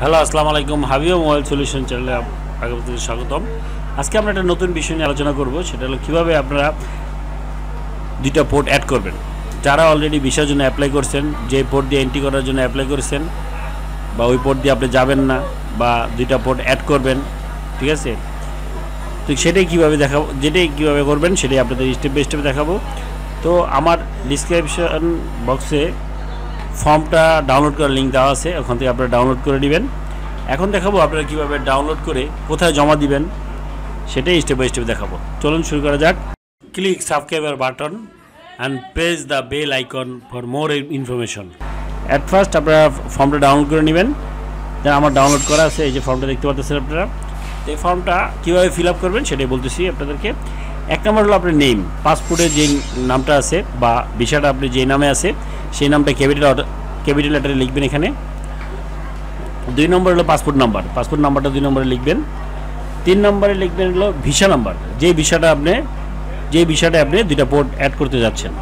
Hello, আসসালামু আলাইকুম। হাবিও mobile solution চ্যানেলে আপনাদের স্বাগতম। আজকে আমরা একটা নতুন বিষয় নিয়ে আলোচনা করব, সেটা হলো কীভাবে আপনারা দুইটা পোর্ট অ্যাড করবেন। যারা অলরেডি ভিসার জন্য অ্যাপ্লাই করছেন, যে পোর্ট দিয়ে এন্ট্রি করার জন্য অ্যাপ্লাই করেছেন, বা ওই পোর্ট দিয়ে আপনি যাবেন না, বা দুইটা পোর্ট অ্যাড করবেন, ঠিক আছে? তো সেটাই কীভাবে দেখাবো, যেটাই কীভাবে করবেন, সেটাই আপনাদের স্টেপ বাই স্টেপ দেখাবো। তো আমার ডিসক্রিপশন বক্সে ফর্মটা ডাউনলোড করার লিঙ্ক দেওয়া আছে, ওখান থেকে আপনারা ডাউনলোড করে নেবেন। এখন দেখাবো আপনারা কীভাবে ডাউনলোড করে কোথায় জমা দিবেন, সেটাই স্টেপ বাই স্টেপ দেখাবো। চলুন শুরু করা যাক। Click subscriber button and press the bell icon for more information at first আপনারা ফর্মটা ডাউনলোড করে নেবেন। দেন আমার ডাউনলোড করা আছে, এই যে ফর্মটা দেখতে পাচ্ছেন আপনারা। এই ফর্মটা কীভাবে ফিল আপ করবেন সেটাই বলতেছি আপনাদেরকে। এক নম্বর হলো আপনার নেম পাসপোর্টের যে নামটা আছে বা ভিসাটা আপনি যে নামে আছে সেই নামটা ক্যাপিটাল ক্যাপিটাল লেটারে লিখবেন এখানে। দুই নম্বর হলো পাসপোর্ট নাম্বার পাসপোর্ট নাম্বারটা দুই নম্বরে লিখবেন। তিন নম্বরে লিখবেন হলো ভিসা নাম্বার যে ভিসাটা আপনি যে ভিসাটা আপনি দুইটা পোর্ট অ্যাড করতে যাচ্ছেন।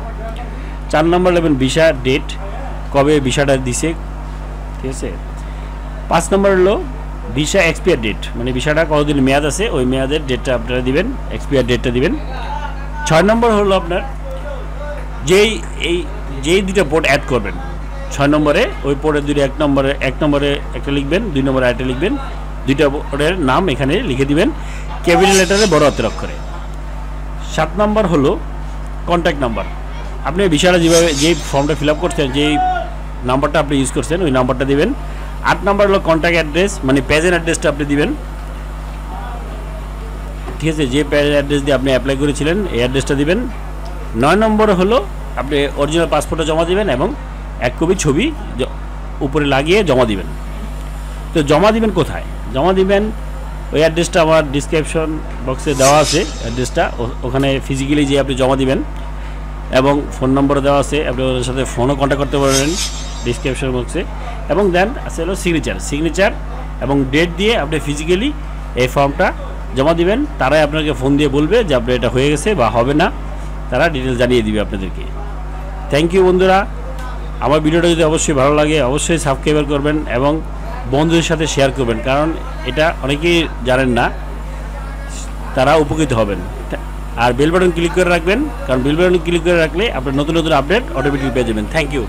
চার নম্বর লিখবেন ভিসা ডেট কবে ভিসাটা দিছে, ঠিক আছে? পাঁচ নম্বর হলো ভিসা এক্সপায়ার ডেট মানে ভিসাটা কতদিন মেয়াদ আছে, ওই মেয়াদের ডেটটা আপনারা দিবেন এক্সপায়ার ডেটটা দিবেন। ছয় নম্বর হলো আপনার যেই, এই, যেই দুইটা পোর্ট অ্যাড করবেন, ছয় নম্বরে, ওই পোর্টের দুটো এক নম্বরে এক নম্বরে একটা লিখবেন, দুই নম্বরে একটা লিখবেন, দুইটা পোর্টের নাম এখানে লিখে দিবেন ক্যাপিটাল লেটারে বড় হাতের অক্ষরে। সাত নম্বর হলো কন্ট্যাক্ট নাম্বার আপনি বিষয়টা যেভাবে, যেই ফর্মটা ফিল আপ করছেন, যেই নাম্বারটা আপনি ইউজ করছেন, ওই নাম্বারটা দিবেন। আট নাম্বার হলো কন্ট্যাক্ট অ্যাড্রেস মানে পেজের অ্যাড্রেসটা আপনি দিবেন। ঠিক আছে, যে পেজের অ্যাড্রেস দিয়ে আপনি অ্যাপ্লাই করেছিলেন, এই অ্যাড্রেসটা দিবেন। নয় নম্বর হলো, আপনি অরিজিনাল পাসপোর্টটা জমা দিবেন এবং এক কপি ছবি উপরে লাগিয়ে জমা দিবেন। তো জমা দিবেন কোথায়? জমা দিবেন ওই অ্যাড্রেসটা আমার ডিসক্রিপশন বক্সে দেওয়া আছে অ্যাড্রেসটা ওখানে ফিজিক্যালি যে আপনি জমা দিবেন এবং ফোন নম্বর দেওয়া আছে, আপনি ওদের সাথে ফোনও কন্ট্যাক্ট করতে পারবেন ডিসক্রিপশন বক্সে এবং দেন আছে হলো সিগনেচার সিগনেচার এবং ডেট দিয়ে আপনি ফিজিক্যালি এই ফর্মটা জমা দিবেন। তারাই আপনাকে ফোন দিয়ে বলবে যে আপনার এটা হয়ে গেছে বা হবে না। তারা ডিটেলস জানিয়ে দিবে আপনাদেরকে। থ্যাংক ইউ বন্ধুরা। আমার ভিডিওটা যদি অবশ্যই ভালো লাগে, অবশ্যই সাবস্ক্রাইবার করবেন এবং বন্ধুদের সাথে শেয়ার করবেন। কারণ এটা অনেকেই জানেন না, তারা উপকৃত হবেন। আর বেল বাটন ক্লিক করে রাখবেন, কারণ বেল বাটন ক্লিক করে রাখলে আপনার নতুন নতুন আপডেট অটোমেটিক পেয়ে যাবেন। Thank you